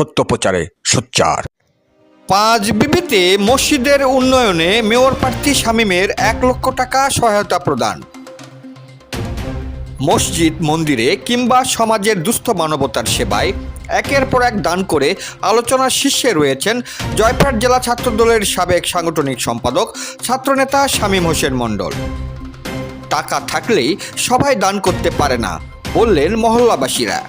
সত্য প্রচারে সোচ্চার। পাঁচ বিবিতে মসজিদের উন্নয়নে মেয়র প্রার্থী শামীমের এক লক্ষ টাকা সহায়তা প্রদান। মসজিদ মন্দিরে কিংবা সমাজের দুস্থ মানবতার সেবায় একের পর এক দান করে আলোচনার শীর্ষে রয়েছেন জয়পুরহাট জেলা ছাত্রদলের সাবেক সাংগঠনিক সম্পাদক ছাত্রনেতা শামীম হোসেন মণ্ডল। টাকা থাকলেই সবাই দান করতে পারে না, বললেন মহল্লাবাসীরা।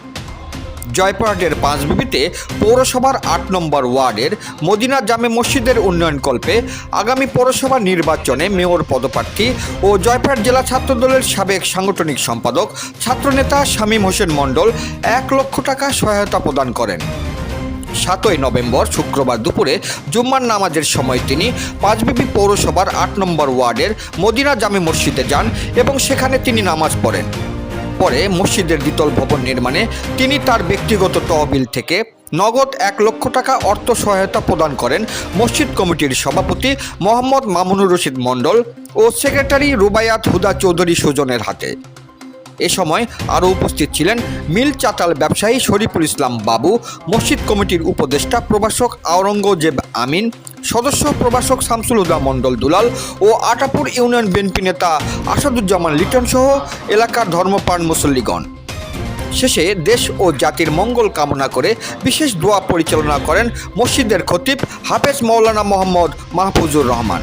জয়পুরহাটের পাঁচবিবিতে পৌরসভার আট নম্বর ওয়ার্ডের মদিনা জামে মসজিদের উন্নয়নকল্পে আগামী পৌরসভা নির্বাচনে মেয়র পদপ্রার্থী ও জয়পুরহাট জেলা ছাত্রদলের সাবেক সাংগঠনিক সম্পাদক ছাত্রনেতা শামীম হোসেন মণ্ডল এক লক্ষ টাকা সহায়তা প্রদান করেন। সাতই নভেম্বর শুক্রবার দুপুরে জুম্মার নামাজের সময় তিনি পাঁচবিবি পৌরসভার আট নম্বর ওয়ার্ডের মদিনা জামে মসজিদে যান এবং সেখানে তিনি নামাজ পড়েন। পরে মসজিদের দ্বিতল ভবন নির্মাণে তিনি তার ব্যক্তিগত তহবিল থেকে নগদ এক লক্ষ টাকা অর্থ সহায়তা প্রদান করেন মসজিদ কমিটির সভাপতি মোহাম্মদ মামুনুর রশিদ মণ্ডল ও সেক্রেটারি রুবায়াত হুদা চৌধুরী সুজনের হাতে। এ সময় আরও উপস্থিত ছিলেন মিল চাতাল ব্যবসায়ী শরীফুল ইসলাম বাবু, মসজিদ কমিটির উপদেষ্টা প্রভাষক আওরঙ্গজেব আমিন সদস্য প্রভাষক শামসুল হুদা মণ্ডল দুলাল ও আটাপুর ইউনিয়ন বিএনপি নেতা আসাদুজ্জামান লিটন সহ এলাকার ধর্মপ্রাণ মুসল্লিগণ। শেষে দেশ ও জাতির মঙ্গল কামনা করে বিশেষ দোয়া পরিচালনা করেন মসজিদের খতিব হাফেজ মৌলানা মোহাম্মদ মাহফুজুর রহমান।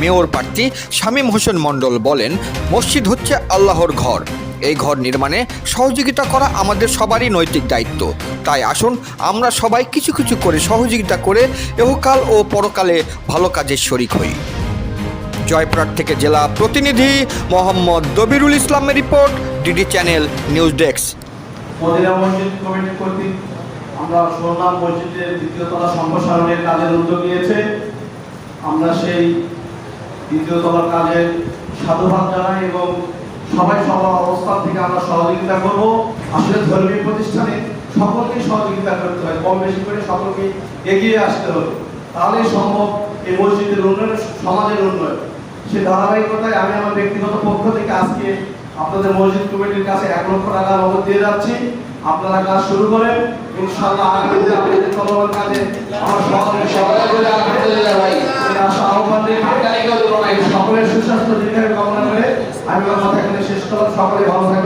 মেয়র প্রার্থী শামীম হোসেন মণ্ডল বলেন, মসজিদ হচ্ছে আল্লাহর ঘর। এই ঘর নির্মাণে সহযোগিতা করা আমাদের সবারই নৈতিক দায়িত্ব। তাই আসুন, আমরা সবাই কিছু কিছু করে সহযোগিতা করে এহকাল ও পরকালে ভালো কাজের শরিক হই। জয়পুরহাট থেকে জেলা প্রতিনিধি মোহাম্মদ দবিরুল ইসলামের report, DD channel news desk. আমরা শুনলাম মসজিদের দ্বিতীয় তলা সম্প্রসারণের কাজের উদ্যোগ নিয়েছে। আমরা সেই দ্বিতীয় তলার কাজের সাধুবাদ জানাই এবং সবাই সবার অবস্থান থেকে আমরা সহযোগিতা করব। আসলে ধর্মীয় প্রতিষ্ঠানে সকলকে সহযোগিতা করতে হয় কম বেশি করে সকলকে এগিয়ে আসতে হবে। তাহলেই সম্ভব এই মসজিদের উন্নয়ন, সমাজের উন্নয়ন। সে ধারাবাহিকতায় আমি আমার ব্যক্তিগত পক্ষ থেকে আজকে আপনাদের মসজিদ কমিটির কাছে এক লক্ষ টাকা নগদ দিয়ে যাচ্ছি। আপনারা কাজ শুরু করেন। ইনশাআল্লাহ আগামীতে আপনাদের চলমান কাজে আমার সহযোগী সহযোগী করে আলহামদুলিল্লাহ সকলের সুস্বাস্থ্য দীর্ঘায়ু কামনা করে আমি আমার কথা এখানে শেষ করলাম। সকলে ভালো থাকবেন।